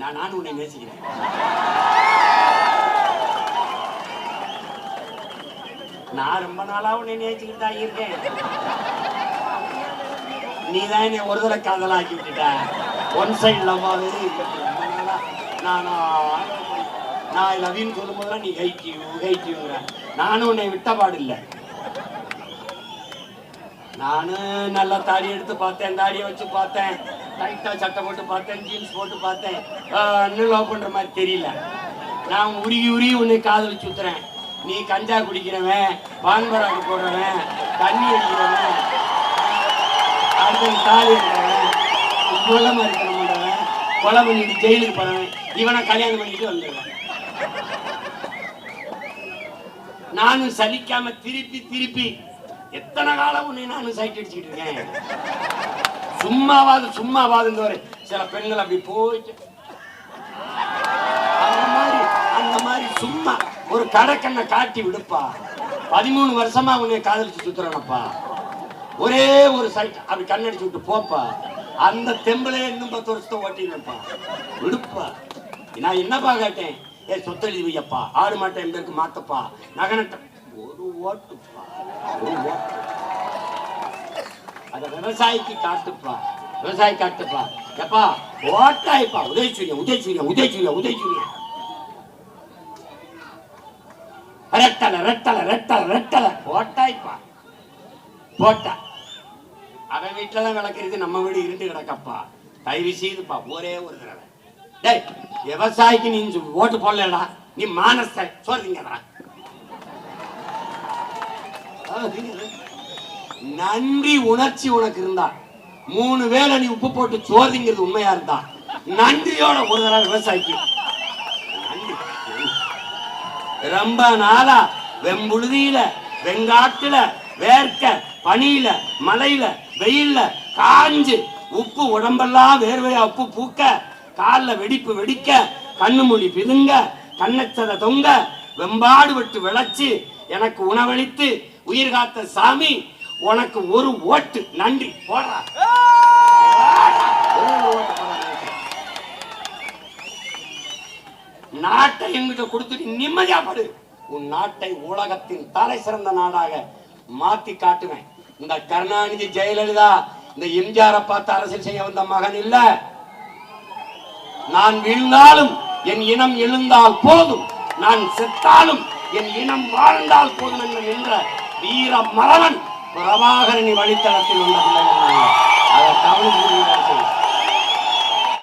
நான் நானும் உன்னை நேசிக்கிறேன். நான் ரொம்ப நாளா உன்னை நேசிக்கிட்டு தான் இருக்கேன். நீ தான் என்னை ஒரு தடவை காதலாக்கி விட்டுட்ட. ஒன் சைடு லவ்வாவே ரொம்ப நாளா நான் நான் லவ்னு சொல்லும் போதெல்லாம் நீ ஹைட் யூ ஹைட் யூங்கிற நானும் உன்னை விட்ட பாடு இல்லை. நானும் நல்லா தாடி எடுத்து பார்த்தேன் தாடியை வச்சு பார்த்தேன். டைட்டாக சட்டை போட்டு பார்த்தேன் ஜீன்ஸ் போட்டு பார்த்தேன். இன்னும் லவ் பண்ணுற மாதிரி தெரியல. நான் உருகி உருகி உன்னை காதல் சுத்துறேன் நீ கஞ்சா குடிக்கிறவன் பான்பராக்கு போடுறவன் தண்ணி அடிக்கிறவன் அடுத்த தாலி இருக்கிறவன் கொலை மறுக்கணும் பண்றவன் கொலை பண்ணிட்டு ஜெயிலுக்கு போறவன் இவனை கல்யாணம் பண்ணிட்டு வந்துடுவேன். நானும் சலிக்காம திருப்பி திருப்பி எத்தனை காலம் உன்னை நானும் சைட் அடிச்சுக்கிட்டு இருக்கேன்? சும்மாவாது சும்மாவாது வரை. சில பெண்கள் அப்படி போயிட்டு அந்த மாதிரி அந்த மாதிரி சும்மா ஒரு கடைக்கண்ணை காட்டி விடுப்பா. பதிமூணு வருஷமா உன்னை காதலிச்சு சுத்துறனப்பா. ஒரே ஒரு சைட் அப்படி கண்ணடிச்சு விட்டு போப்பா. அந்த தெம்பலே இன்னும் பத்து வருஷத்தை ஓட்டினப்பா விடுப்பா. நான் என்னப்பா கேட்டேன்? ஏ சொத்தெழுதி வையப்பா. ஆடு மாட்டை என் பேருக்கு மாத்தப்பா. நகனட்ட ஒரு ஓட்டுப்பா. ஒரு ஓட்டு அத விவசாயிக்கு காட்டுப்பா. விவசாயி காட்டுப்பா. எப்பா ஓட்டாய்ப்பா. உதவி சூரியன் உதவி சூரியன் உதவி சூரியன் உதவி சூரியன் ரெட்டல ரெட்டல ரெட்டல ரெட்டல. ஓட்டாய்ப்பா. போட்டா. அவன் வீட்டுல தான் விளக்குறது நம்ம வீடு இருந்து கிடக்கப்பா. தயவு செய்துப்பா ஒரே ஒரு தடவை. டேய் விவசாயிக்கு நீ ஓட்டு போடலடா. நீ மானஸ்த சொல்றீங்கடா நன்றி உணர்ச்சி உனக்கு இருந்தா. மூணு வேளை நீ உப்பு போட்டு சோதிங்கிறது உண்மையா இருந்தா. நன்றியோட ஒரு தடவை விவசாயிக்கு. ரொம்ப நாளா வெம்புழுதியில வெங்காட்டுல வேர்க்க பனியில மலையில வெயில்ல காஞ்சு உப்பு உடம்பெல்லாம் வேர்வையா உப்பு பூக்க கால்ல வெடிப்பு வெடிக்க கண்ணு மொழி பிதுங்க கண்ணச்சத தொங்க வெம்பாடு விட்டு விளைச்சு எனக்கு உணவளித்து உயிர் காத்த சாமி உனக்கு ஒரு ஓட்டு. நன்றி. போடுறா நாட்டை எங்கிட்ட கொடுத்துட்டு நிம்மதியா படு. உன் நாட்டை உலகத்தின் தலை சிறந்த நாடாக மாத்தி காட்டுவேன். இந்த கருணாநிதி ஜெயலலிதா இந்த எம்ஜிஆரை பார்த்து அரசியல் செய்ய வந்த மகன் இல்ல. நான் வீழ்ந்தாலும் என் இனம் எழுந்தால் போதும். நான் செத்தாலும் என் இனம் வாழ்ந்தால் போதும் என்று நின்ற வீர மரணன் பிரபாகரனி வழித்தளத்தில் உள்ள பிள்ளைகள் அதை கவனித்து